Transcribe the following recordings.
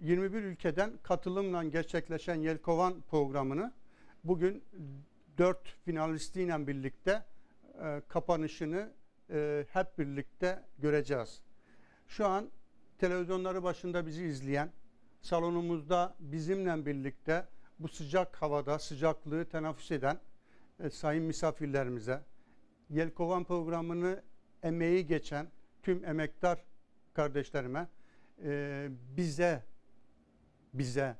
21 ülkeden katılımla gerçekleşen Yelkovan programını bugün 4 finalistiyle birlikte e, kapanışını e, hep birlikte göreceğiz. Şu an televizyonları başında bizi izleyen, salonumuzda bizimle birlikte bu sıcak havada sıcaklığı teneffüs eden e, sayın misafirlerimize, Yelkovan programını emeği geçen tüm emektar kardeşlerime, e, bize, bize,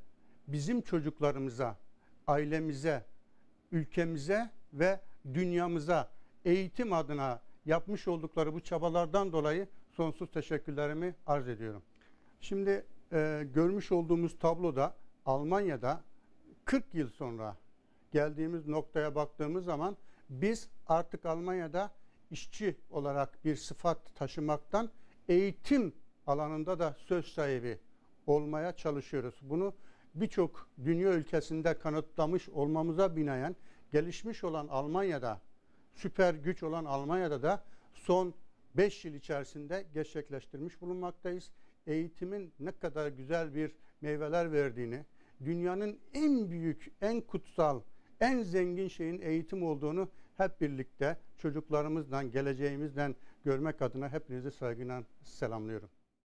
bizim çocuklarımıza, ailemize, ülkemize ve dünyamıza eğitim adına yapmış oldukları bu çabalardan dolayı sonsuz teşekkürlerimi arz ediyorum. Şimdi e, görmüş olduğumuz tabloda Almanya'da 40 yıl sonra geldiğimiz noktaya baktığımız zaman biz artık Almanya'da işçi olarak bir sıfat taşımaktan eğitim alanında da söz sahibi olmaya çalışıyoruz. Bunu birçok dünya ülkesinde kanıtlamış olmamıza binaen gelişmiş olan Almanya'da, süper güç olan Almanya'da da son 5 yıl içerisinde gerçekleştirmiş bulunmaktayız. Eğitimin ne kadar güzel bir meyveler verdiğini, dünyanın en büyük, en kutsal, en zengin şeyin eğitim olduğunu hep birlikte çocuklarımızdan, geleceğimizden görmek adına hepinizi saygıyla selamlıyorum.